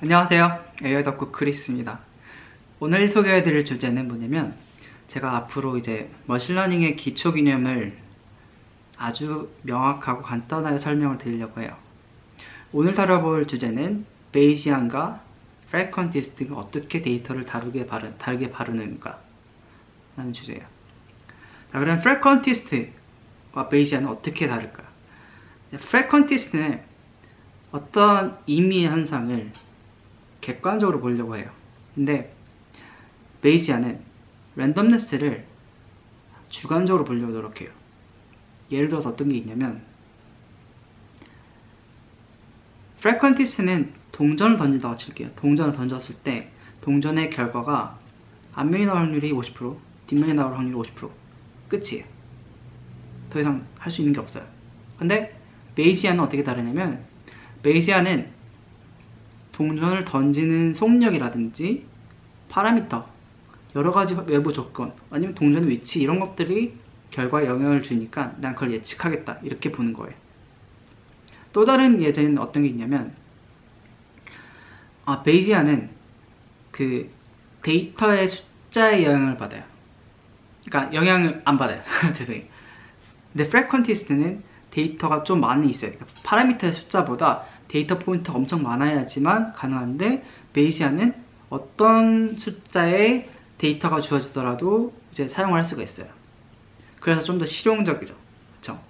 안녕하세요. 덕후 크리스입니다. 오늘 소개해드릴 주제는 뭐냐면 제가 앞으로 이제 머신러닝의 기초 개념을 아주 명확하고 간단하게 설명을 드리려고 해요. 오늘 다뤄볼 주제는 베이지안과 프레퀀티스트가 어떻게 데이터를 다르게, 바르, 다르게 바르는가 라는 주제예요. 자, 그럼 프레퀀티스트와 베이지안은 어떻게 다를까? 프레퀀티스트는 어떤 임의 현상을 객관적으로 보려고 해요. 근데 베이지아는 랜덤네스를 주관적으로 보려고 노력해요. 예를 들어서 어떤 게 있냐면 프레퀀티스는 동전을 던진다고 칠게요. 동전을 던졌을 때 동전의 결과가 앞면이 나올 확률이 50%, 뒷면이 나올 확률이 50% 끝이에요. 더 이상 할 수 있는 게 없어요. 근데 베이지아는 어떻게 다르냐면 베이지아는 동전을 던지는 속력이라든지 파라미터 여러 가지 외부 조건 아니면 동전의 위치 이런 것들이 결과에 영향을 주니까 난 그걸 예측하겠다 이렇게 보는 거예요. 또 다른 예제는 어떤 게 있냐면 아, 베이지아는 그 데이터의 숫자에 영향을 받아요. 그러니까 영향을 안 받아요. 죄송해요. 근데 프레퀀티스트는 데이터가 좀 많이 있어요. 그러니까 파라미터의 숫자보다 데이터 포인트가 엄청 많아야지만 가능한데 베이시아는 어떤 숫자의 데이터가 주어지더라도 이제 사용을 할 수가 있어요. 그래서 좀 더 실용적이죠. 그렇죠?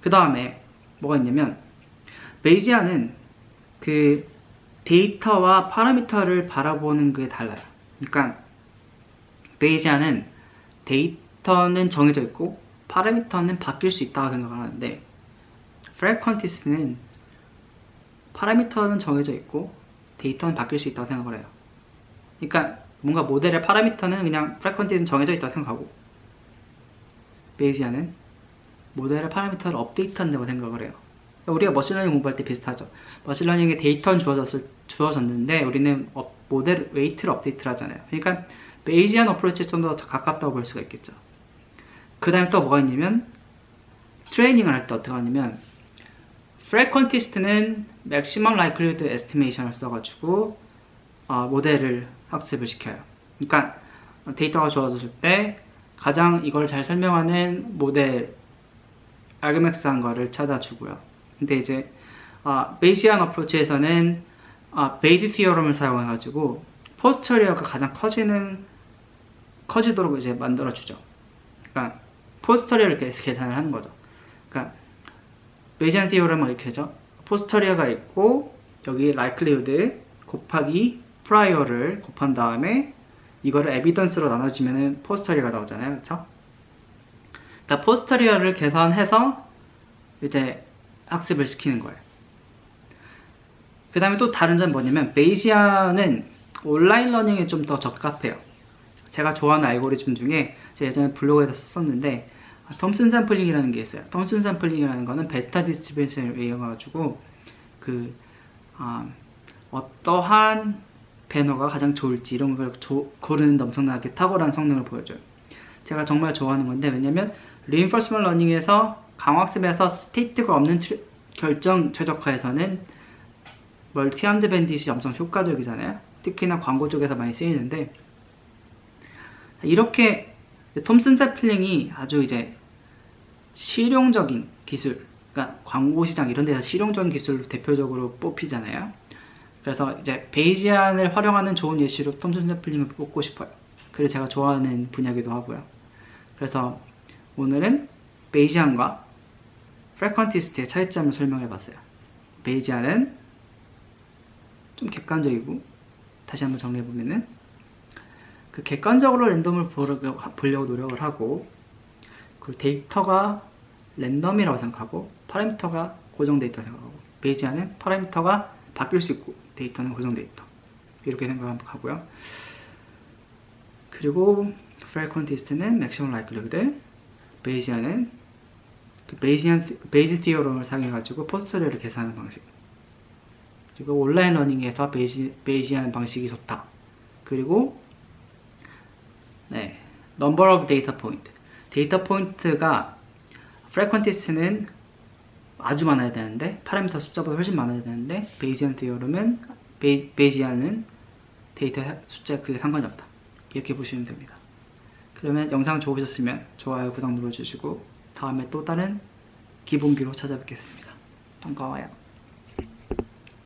그 다음에 뭐가 있냐면 베이지아는 그 데이터와 파라미터를 바라보는 게 달라요. 그러니까 베이지아는 데이터는 정해져 있고 파라미터는 바뀔 수 있다고 생각하는데 프레퀀티스는 파라미터는 정해져 있고 데이터는 바뀔 수 있다고 생각을 해요. 그러니까 뭔가 모델의 파라미터는 그냥 프레퀀티는 정해져 있다고 생각하고 베이지아는 모델의 파라미터를 업데이트한다고 생각을 해요. 우리가 머신러닝 공부할 때 비슷하죠. 머신러닝에 데이터는 주어졌을, 주어졌는데 우리는 업, 모델 웨이트를 업데이트를 하잖아요. 그러니까 베이지안 어프로치에 좀 더 가깝다고 볼 수가 있겠죠. 그 다음에 또 뭐가 있냐면 트레이닝을 할 때 어떻게 하냐면 프레퀀티스트는 맥시멈 라이클리드 에스티메이션을 써가지고 어, 모델을 학습을 시켜요. 그러니까 데이터가 주어졌을 때 가장 이걸 잘 설명하는 모델 알그맥스한 거를 찾아주고요. 근데 이제 어, 베이시안 어프로치에서는 어, 베이비 티어럼을 사용해가지고 포스처리어가 가장 커지는 커지도록 이제 만들어주죠. 그러니까 포스터리어를 계산을 하는 거죠. 그러니까 베이지안 티오럼은 이렇게 하죠. 포스터리어가 있고 여기 likelihood 곱하기 prior를 곱한 다음에 이거를 에비던스로 나눠주면은 포스터리어가 나오잖아요. 그렇죠? 그러니까 포스터리어를 계산해서 이제 학습을 시키는 거예요. 그 다음에 또 다른 점 뭐냐면 베이지안은 온라인 러닝에 좀 더 적합해요. 제가 좋아하는 알고리즘 중에 제가 예전에 블로그에다 썼었는데 톰슨 샘플링이라는 게 있어요. 톰슨 샘플링이라는 거는 베타 디스트리뷰션을 이용해가지고 그 아, 어떠한 배너가 가장 좋을지 이런 걸 조, 고르는 데 엄청나게 탁월한 성능을 보여줘요. 제가 정말 좋아하는 건데 왜냐면 리인퍼스먼 러닝에서 강학습에서 스테이트가 없는 트리, 결정 최적화에서는 멀티 함드 밴딧이 엄청 효과적이잖아요. 특히나 광고 쪽에서 많이 쓰이는데 이렇게 톰슨 세플링이 아주 이제 실용적인 기술, 그러니까 광고 시장 이런 데서 실용적인 기술로 대표적으로 뽑히잖아요. 그래서 이제 베이지안을 활용하는 좋은 예시로 톰슨 세플링을 뽑고 싶어요. 그래서 제가 좋아하는 분야기도 하고요. 그래서 오늘은 베이지안과 프레퀀티스트의 차이점을 설명해 봤어요. 베이지안은 좀 객관적이고 다시 한번 정리해 보면은 그 객관적으로 랜덤을 보려고 노력을 하고 그 데이터가 랜덤이라고 생각하고 파라미터가 고정 데이터라고 생각하고 베이지안은 파라미터가 바뀔 수 있고 데이터는 고정 데이터 이렇게 생각하고요. 그리고 프레퀀티스트는 맥시멈 라이클리드 베이지안은 그 베이지안 베이지 티어럼을 사용해가지고 포스터리를 계산하는 방식 그리고 온라인 러닝에서 베이지, 베이지안 방식이 좋다 그리고 네, number of data point. 데이터 포인트가 frequentis는 아주 많아야 되는데 파라미터 숫자보다 훨씬 많아야 되는데 베이지안 디어럼은 베이, 베이지아는 데이터 숫자 크기에 상관이 없다. 이렇게 보시면 됩니다. 그러면 영상 좋으셨으면 좋아요, 구독 눌러주시고 다음에 또 다른 기본기로 찾아뵙겠습니다. 반가워요.